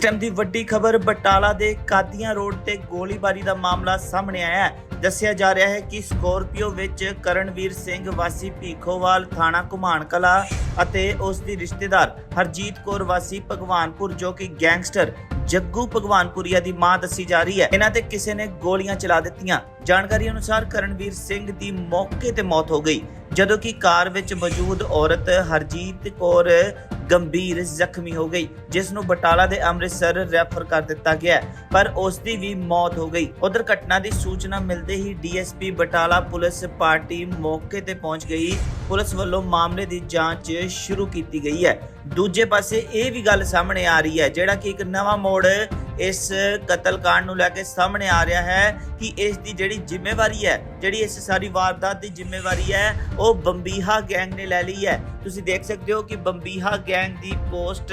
Time ਦੀ ਵੱਡੀ ਖਬਰ ਬਟਾਲਾ ਦੇ ਕਾਦੀਆਂ ਰੋਡ ਤੇ ਗੋਲੀਬਾਰੀ ਦਾ ਮਾਮਲਾ ਸਾਹਮਣੇ ਆਇਆ ਹੈ। ਦੱਸਿਆ ਜਾ ਰਿਹਾ ਹੈ ਕਿ ਸਕੋਰਪੀਓ ਵਿੱਚ ਕਰਨਵੀਰ ਸਿੰਘ ਵਾਸੀ ਭੀਖੋਵਾਲ ਥਾਣਾ ਘੁਮਾਣ ਕਲਾ ਅਤੇ ਉਸ ਦੀ ਰਿਸ਼ਤੇਦਾਰ ਹਰਜੀਤ ਕੌਰ ਵਾਸੀ ਭਗਵਾਨਪੁਰ ਜੋ ਕਿ ਗੈਂਗਸਟਰ ਜੱਗੂ ਭਗਵਾਨਪੁਰੀਆ ਦੀ ਮਾਂ ਦੱਸੀ ਜਾ ਰਹੀ ਹੈ। ਇਹਨਾਂ ਤੇ ਕਿਸੇ ਨੇ ਗੋਲੀਆਂ ਚਲਾ ਦਿੱਤੀਆਂ। ਜਾਣਕਾਰੀ ਅਨੁਸਾਰ ਕਰਨਵੀਰ ਸਿੰਘ ਦੀ ਮੌਕੇ ਤੇ ਮੌਤ ਹੋ ਗਈ। ਜਦੋਂ ਕਿ ਕਾਰ ਵਿੱਚ ਮੌਜੂਦ ਔਰਤ ਹਰਜੀਤ ਕੌਰ ਗੰਭੀਰ ਜ਼ਖਮੀ ਹੋ ਗਈ ਜਿਸ ਨੂੰ ਬਟਾਲਾ ਦੇ ਅੰਮ੍ਰਿਤਸਰ ਰੈਫਰ ਕਰ ਦਿੱਤਾ ਗਿਆ ਪਰ ਉਸ ਦੀ ਵੀ ਮੌਤ ਹੋ ਗਈ। ਉਧਰ ਘਟਨਾ ਦੀ ਸੂਚਨਾ ਮਿਲਦੇ ਹੀ ਡੀਐਸਪੀ ਬਟਾਲਾ ਪੁਲਿਸ ਪਾਰਟੀ ਮੌਕੇ ਤੇ ਪਹੁੰਚ ਗਈ। ਪੁਲਿਸ ਵੱਲੋਂ ਮਾਮਲੇ ਦੀ ਜਾਂਚ ਸ਼ੁਰੂ ਕੀਤੀ ਗਈ ਹੈ। ਦੂਜੇ ਪਾਸੇ ਇਹ ਵੀ ਗੱਲ ਸਾਹਮਣੇ ਆ ਰਹੀ ਹੈ, ਜਿਹੜਾ ਕਿ ਇੱਕ ਨਵਾਂ ਮੋੜ ਇਸ ਕਤਲकांड ਨੂੰ ਲੈ ਕੇ ਸਾਹਮਣੇ ਆ ਰਿਹਾ ਹੈ ਕਿ ਇਸ ਦੀ ਜਿਹੜੀ ਜ਼ਿੰਮੇਵਾਰੀ ਹੈ, ਜਿਹੜੀ ਇਸ ਸਾਰੀ ਵਾਰਦਾਤ ਦੀ ਜ਼ਿੰਮੇਵਾਰੀ ਹੈ, ਉਹ ਬੰਬੀਹਾ ਗੈਂਗ ਨੇ ਲੈ ਲਈ ਹੈ। ਤੁਸੀਂ ਦੇਖ ਸਕਦੇ ਹੋ ਕਿ ਬੰਬੀਹਾ ਗੈਂਗ ਦੀ ਪੋਸਟ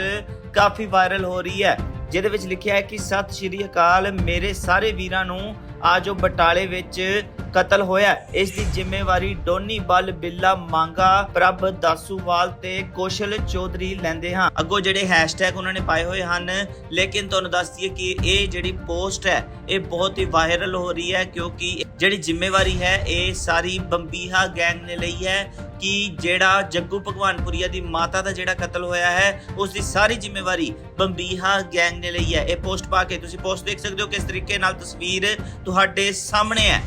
ਕਾਫੀ ਵਾਇਰਲ ਹੋ ਰਹੀ ਹੈ, ਜਿਹਦੇ ਵਿੱਚ ਲਿਖਿਆ ਹੈ ਕਿ ਸਤਿ ਸ਼੍ਰੀ ਅਕਾਲ, ਮੇਰੇ ਸਾਰੇ ਵੀਰਾਂ ਨੂੰ ਆਜੋ ਬਟਾਲੇ ਵਿੱਚ ਕਤਲ ਹੋਇਆ ਇਸ ਦੀ ਜ਼ਿੰਮੇਵਾਰੀ ਡੋਨੀ ਬਲ ਬਿੱਲਾ ਮੰਗਾ। ਪ੍ਰਭ ਦਾਸੂਵਾਲ ਤੇ ਕੋਸ਼ਲ ਚੌਧਰੀ ਲੈਂਦੇ ਹਾਂ। ਅੱਗੋਂ ਜਿਹੜੇ ਹੈਸ਼ਟੈਗ ਉਹਨਾਂ ਨੇ ਪਾਏ ਹੋਏ ਹਨ, ਲੇਕਿਨ ਤੁਹਾਨੂੰ ਦੱਸ ਦਈਏ ਕਿ ਇਹ ਜਿਹੜੀ ਪੋਸਟ ਹੈ, ਇਹ ਬਹੁਤ ਹੀ ਵਾਇਰਲ ਹੋ ਰਹੀ ਹੈ ਕਿਉਂਕਿ ਜਿਹੜੀ ਜ਼ਿੰਮੇਵਾਰੀ ਹੈ, ਇਹ ਸਾਰੀ ਬੰਬੀਹਾ ਗੈਂਗ ਨੇ ਲਈ ਹੈ ਕਿ ਜਿਹੜਾ ਜੱਗੂ ਭਗਵਾਨਪੁਰੀਆ ਦੀ ਮਾਤਾ ਦਾ ਜਿਹੜਾ ਕਤਲ ਹੋਇਆ ਹੈ, ਉਸ ਦੀ ਸਾਰੀ ਜ਼ਿੰਮੇਵਾਰੀ ਬੰਬੀਹਾ ਗੈਂਗ ਨੇ ਲਈ ਹੈ। ਇਹ ਪੋਸਟ ਪਾ ਕੇ ਤੁਸੀਂ ਪੋਸਟ ਦੇਖ ਸਕਦੇ ਹੋ ਕਿਸ ਤਰੀਕੇ ਨਾਲ ਤਸਵੀਰ ਤੁਹਾਡੇ ਸਾਹਮਣੇ ਹੈ।